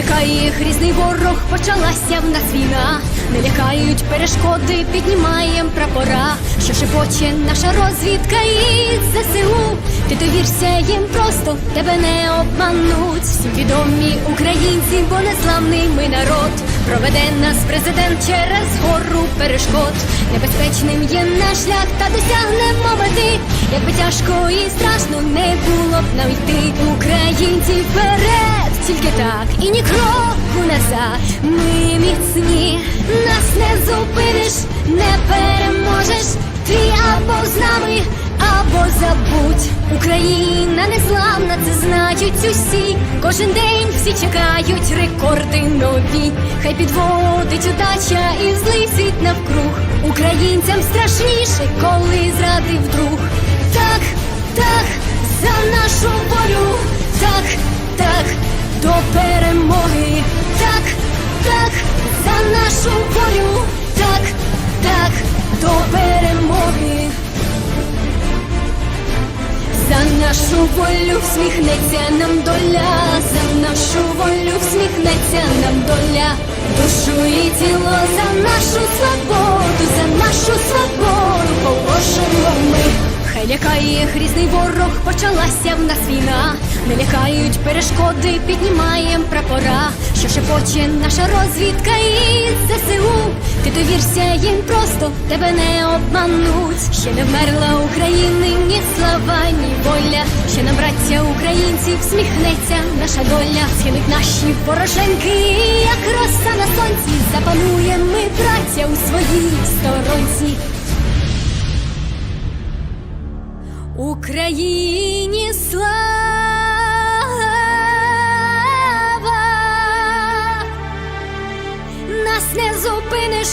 лякає їх різний ворог, почалася в нас війна. Не лякають перешкоди, піднімаєм прапора, що шепоче наша розвідка і ЗСУ. Ти довірся їм просто, тебе не обмануть. Всім відомі українці, бо незламний ми народ. Проведе нас президент через гору перешкод. Небезпечним є наш шлях, та досягнемо мети. Якби тяжко і страшно не було б нам йти. Українці вперед, так і ні кроку назад. Ми міцні, нас не зупиниш, не переможеш. Ти або з нами, або забудь. Україна незламна, це знають усі. Кожен день всі чекають рекорди нові. Хай підводить удача і злий світ навкруг. Українцям страшніше, коли зрадив друг. Нашу волю всміхнеться нам доля, за нашу волю всміхнеться нам доля, душу і тіло за нашу свободу, за нашу свободу положимо ми. Хай лякає їх різний ворог, почалася в нас війна. Не лякають перешкоди, піднімаєм прапора, що шепоче наша розвідка і ЗСУ. Ти довірся їм просто, тебе не обмануть. Ще не вмерла України, ні слава, ні воля. Ще нам браття українців всміхнеться наша доля. Схилить наші порошенки, як роса на сонці. Запануємо ми браття у своїй сторонці. Україні слава, нас не зупиниш,